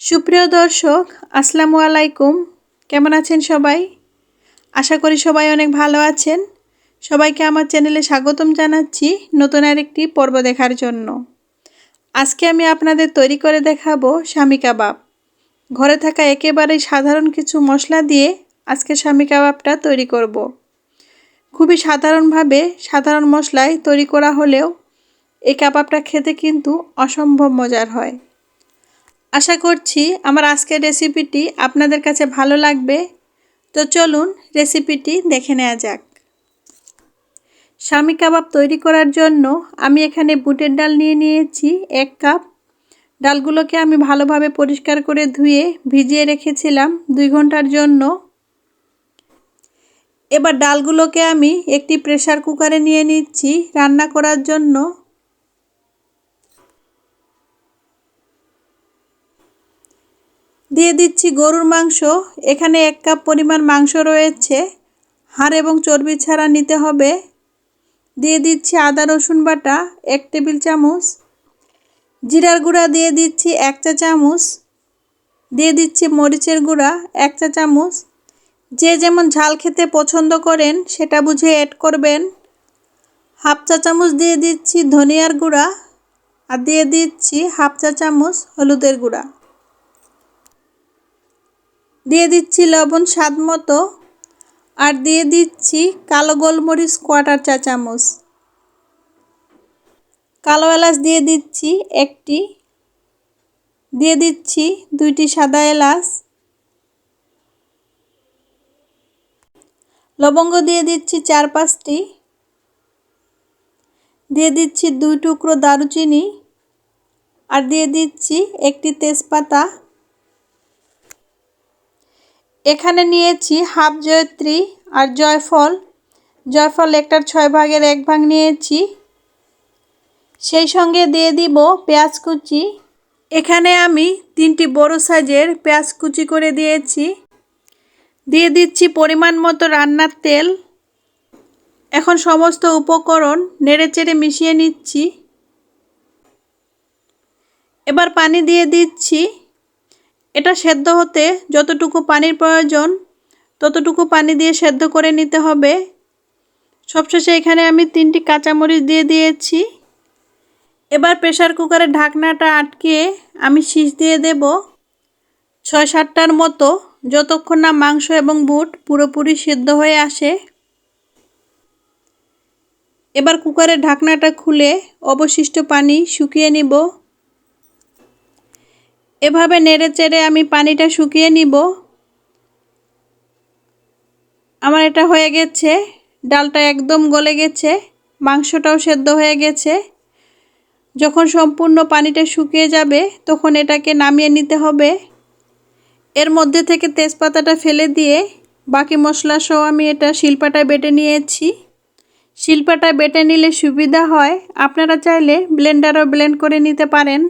সুপ্রিয় দর্শক, আসসালামু আলাইকুম। কেমন আছেন সবাই? আশা করি সবাই অনেক ভালো আছেন। সবাইকে আমার চ্যানেলে স্বাগতম জানাচ্ছি নতুন আরেকটি পর্ব দেখার জন্য। আজকে আমি আপনাদের তৈরি করে দেখাবো স্বামী কাবাব। ঘরে থাকা একেবারেই সাধারণ কিছু মশলা দিয়ে আজকে স্বামী কাবাবটা তৈরি করব। খুবই সাধারণভাবে সাধারণ মশলায় তৈরি করা হলেও এই কাবাবটা খেতে কিন্তু অসম্ভব মজার হয়। আশা করছি আমার আজকের রেসিপিটি আপনাদের কাছে ভালো লাগবে। তো চলুন রেসিপিটি দেখে নেওয়া যাক। স্বামী কাবাব তৈরি করার জন্য আমি এখানে বুটের ডাল নিয়ে নিয়েছি এক কাপ। ডালগুলোকে আমি ভালোভাবে পরিষ্কার করে ধুয়ে ভিজিয়ে রেখেছিলাম দুই ঘণ্টার জন্য। এবার ডালগুলোকে আমি একটি প্রেশার কুকারে নিয়ে নিচ্ছি রান্না করার জন্য। দিয়ে দিচ্ছি গরুর মাংস। এখানে এক কাপ পরিমাণ মাংস রয়েছে। হাড় এবং চর্বি ছাড়া নিতে হবে। দিয়ে দিচ্ছি আদা, রসুন বাটা, এক টেবিল চামচ। জিরার গুঁড়া দিয়ে দিচ্ছি এক চা চামচ। দিয়ে দিচ্ছি মরিচের গুঁড়া, এক চা চামচ। যে যেমন ঝাল খেতে পছন্দ করেন, সেটা বুঝে অ্যাড করবেন। হাফ চা চামচ দিয়ে দিচ্ছি ধনিয়ার গুঁড়া। আর দিয়ে দিচ্ছি হাফ চা চামচ হলুদের গুঁড়া। দিয়ে দিচ্ছি লবণ স্বাদ মতো আর দিয়ে দিচ্ছি কালো গোলমরিচ কোয়াটার চা চামচ কালো এলাচ দিয়ে দিচ্ছি একটি, দিয়ে দিচ্ছি দুইটি সাদা এলাচ। লবঙ্গ দিয়ে দিচ্ছি চার পাঁচটি। দিয়ে দিচ্ছি দুই টুকরো দারুচিনি। আর দিয়ে দিচ্ছি একটি তেজপাতা। এখানে নিয়েছি হাফ জয়ত্রী আর জয়ফল। জয়ফল একটার ছয় ভাগের এক ভাগ নিয়েছি। সেই সঙ্গে দিয়ে দিব পেঁয়াজ কুচি। এখানে আমি তিনটি বড় সাইজের পেঁয়াজ কুচি করে দিয়েছি। দিয়ে দিচ্ছি পরিমাণ মতো রান্নার তেল। এখন সমস্ত উপকরণ নেড়ে চেড়ে মিশিয়ে নিচ্ছি। এবার পানি দিয়ে দিচ্ছি। এটা সেদ্ধ হতে যতটুকু পানির প্রয়োজন, ততটুকু পানি দিয়ে সেদ্ধ করে নিতে হবে। সবশেষে এখানে আমি তিনটি কাঁচামরিচ দিয়ে দিয়েছি। এবার প্রেশার কুকারের ঢাকনাটা আটকে আমি শীষ দিয়ে দেব। ছয় সাতটার মতো, যতক্ষণ না মাংস এবং বুট পুরোপুরি সেদ্ধ হয়ে আসে। এবার কুকারের ঢাকনাটা খুলে অবশিষ্ট পানি শুকিয়ে নিব। এভাবে নেড়ে চেড়ে আমি পানিটা শুকিয়ে নিব। আমার এটা হয়ে গেছে, ডালটা একদম গলে গেছে, মাংসটাও সেদ্ধ হয়ে গেছে। যখন সম্পূর্ণ পানিটা শুকিয়ে যাবে, তখন এটাকে নামিয়ে নিতে হবে। এর মধ্যে থেকে তেজপাতাটা ফেলে দিয়ে বাকি মশলা সহ আমি এটা শিল্পাটায় বেটে নিয়েছি। শিল্পাটা বেটে নিলে সুবিধা হয়। আপনারা চাইলে ব্লেন্ডারও ব্লেন্ড করে নিতে পারেন।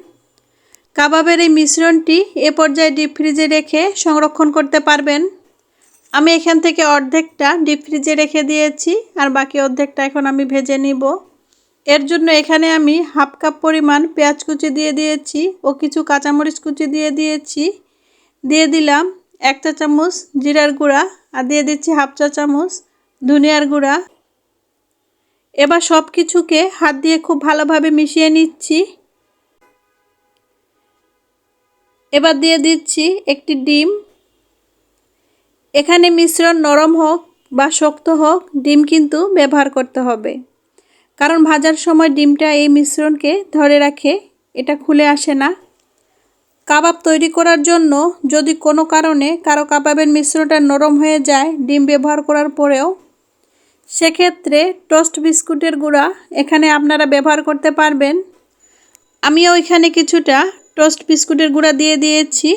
কাবাবের এই মিশ্রণটি এ পর্যায়ে ডিপ ফ্রিজে রেখে সংরক্ষণ করতে পারবেন। আমি এখান থেকে অর্ধেকটা ডিপ ফ্রিজে রেখে দিয়েছি আর বাকি অর্ধেকটা এখন আমি ভেজে নিব। এর জন্য এখানে আমি হাফ কাপ পরিমাণ পেঁয়াজ কুচি দিয়ে দিয়েছি ও কিছু কাঁচামরিচ কুচি দিয়ে দিয়েছি। দিয়ে দিলাম এক চা চামচ জিরার গুঁড়া আর দিয়ে দিচ্ছি হাফ চা চামচ ধনিয়ার গুঁড়া। এবার সব কিছুকে হাত দিয়ে খুব ভালোভাবে মিশিয়ে নিচ্ছি। এবার দিয়ে দিচ্ছি একটি ডিম। এখানে মিশ্রণ নরম হোক বা শক্ত হোক, ডিম কিন্তু ব্যবহার করতে হবে। কারণ ভাজার সময় ডিমটা এই মিশ্রণকে ধরে রাখে, এটা খুলে আসে না। কাবাব তৈরি করার জন্য যদি কোনো কারণে কারও কাবাবের মিশ্রণটা নরম হয়ে যায়, ডিম ব্যবহার করার পরেও, সেক্ষেত্রে টোস্ট বিস্কুটের গুঁড়া এখানে আপনারা ব্যবহার করতে পারবেন। আমিও এখানে কিছুটা টোস্ট বিস্কুটের গুঁড়া দিয়ে দিয়েছি।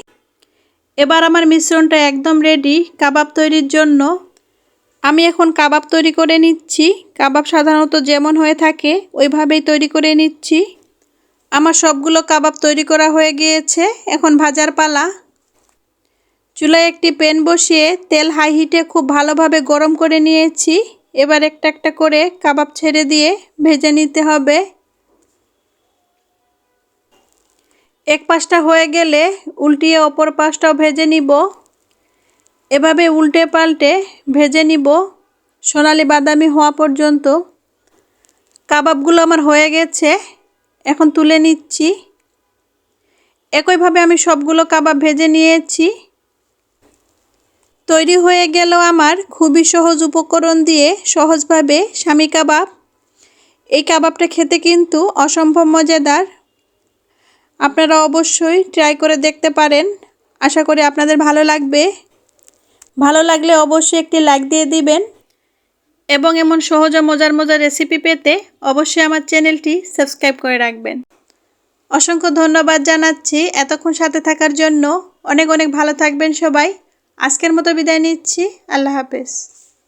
এবার আমার মিশ্রণটা একদম রেডি কাবাব তৈরির জন্য। আমি এখন কাবাব তৈরি করে নিচ্ছি। কাবাব সাধারণত যেমন হয়ে থাকে, ওইভাবেই তৈরি করে নিচ্ছি। আমার সবগুলো কাবাব তৈরি করা হয়ে গিয়েছে। এখন ভাজার পালা। চুলায় একটি প্যান বসিয়ে তেল হাই হিটে খুব ভালোভাবে গরম করে নিয়েছি। এবার একটা একটা করে কাবাব ছেড়ে দিয়ে ভেজে নিতে হবে। এক পাশটা হয়ে গেলে উল্টিয়ে অপর পাশটাও ভেজে নিব। এভাবে উল্টে পাল্টে ভেজে নিব। সোনালি বাদামি হওয়া পর্যন্ত। কাবাবগুলো আমার হয়ে গেছে। এখন তুলে নিচ্ছি। একইভাবে আমি সবগুলো কাবাব ভেজে নিয়েছি। তৈরি হয়ে গেল আমার খুবই সহজ উপকরণ দিয়ে সহজভাবে স্বামী কাবাব। এই কাবাবটা খেতে কিন্তু অসম্ভব মজাদার। আপনারা অবশ্যই ট্রাই করে দেখতে পারেন। আশা করি আপনাদের ভালো লাগবে। ভালো লাগলে অবশ্যই একটি লাইক দিয়ে দিবেন। এবং এমন সহজ ও মজার মজার রেসিপি পেতে অবশ্যই আমার চ্যানেলটি সাবস্ক্রাইব করে রাখবেন। অসংখ্য ধন্যবাদ জানাচ্ছি এতক্ষণ সাথে থাকার জন্য। অনেক অনেক ভালো থাকবেন সবাই। আজকের মতো বিদায় নিচ্ছি। আল্লাহ হাফেজ।